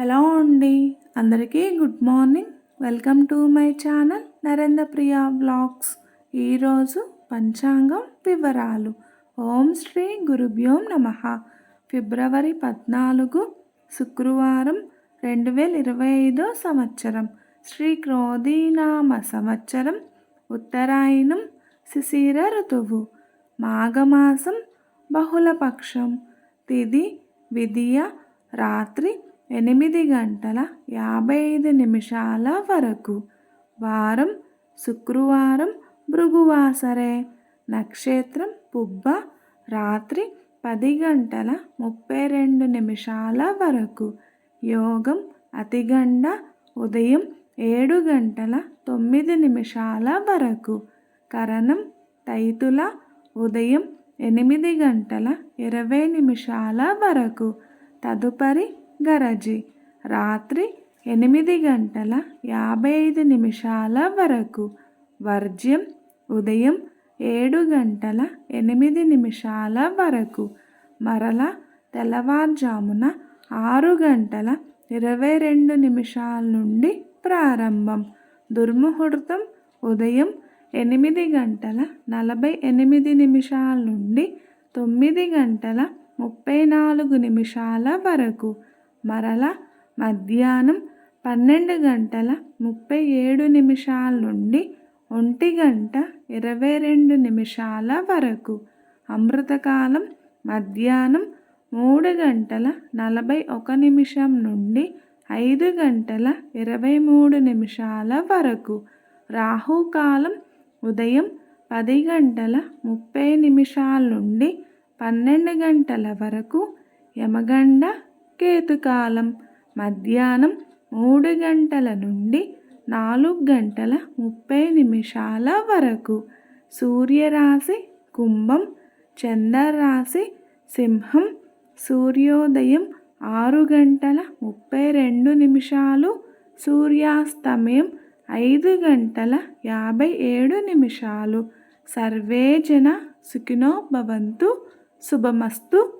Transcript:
Hello అండి. అందరికీ good morning. Welcome to my channel Narendra Priya blogs ఈరోజు పంచాంగం వివరాలు. ఓం శ్రీ గురుభ్యోం నమ. ఫిబ్రవరి పద్నాలుగు శుక్రవారం రెండు వేల ఇరవై ఐదో సంవత్సరం. శ్రీ క్రోధీనామ సంవత్సరం ఉత్తరాయణం శిశిర ఋతువు మాఘమాసం బహుళపక్షం తిది విధియ రాత్రి ఎనిమిది గంటల యాభై ఐదు నిమిషాల వరకు. వారం శుక్రవారం భృగువాసరే. నక్షత్రం పుబ్బ. రాత్రి పది గంటల ముప్పై రెండు నిమిషాల వరకు. యోగం అతిగండ. ఉదయం ఏడు గంటల తొమ్మిది నిమిషాల వరకు. కరణం తైతుల. ఉదయం ఎనిమిది గంటల ఇరవై నిమిషాల వరకు. తదుపరి గరజి. రాత్రి ఎనిమిది గంటల యాభై ఐదు నిమిషాల వరకు. వర్జ్యం ఉదయం ఏడు గంటల ఎనిమిది నిమిషాల వరకు. మరల తెల్లవారుజామున ఆరు గంటల ఇరవై రెండు నిమిషాల నుండి ప్రారంభం. దుర్ముహూర్తం ఉదయం ఎనిమిది గంటల నలభై ఎనిమిది నిమిషాల నుండి తొమ్మిది గంటల ముప్పై నాలుగు నిమిషాల వరకు. మరల మధ్యాహ్నం పన్నెండు గంటల ముప్పై ఏడు నిమిషాల నుండి ఒంటి గంట ఇరవై రెండు నిమిషాల వరకు. అమృతకాలం మధ్యాహ్నం మూడు గంటల నలభై ఒక నిమిషం నుండి ఐదు గంటల ఇరవై మూడు నిమిషాల వరకు. రాహుకాలం ఉదయం పది గంటల ముప్పై నిమిషాల నుండి పన్నెండు గంటల వరకు. యమగండ కేతుకాలం మధ్యాహ్నం మూడు గంటల నుండి నాలుగు గంటల ముప్పై నిమిషాల వరకు సూర్యరాశి కుంభం చంద్రరాశి సింహం సూర్యోదయం ఆరు గంటల ముప్పై రెండు నిమిషాలు సూర్యాస్తమయం ఐదు గంటల యాభై ఏడు నిమిషాలు. సర్వే జన సుఖినో భవంతు శుభమస్తు.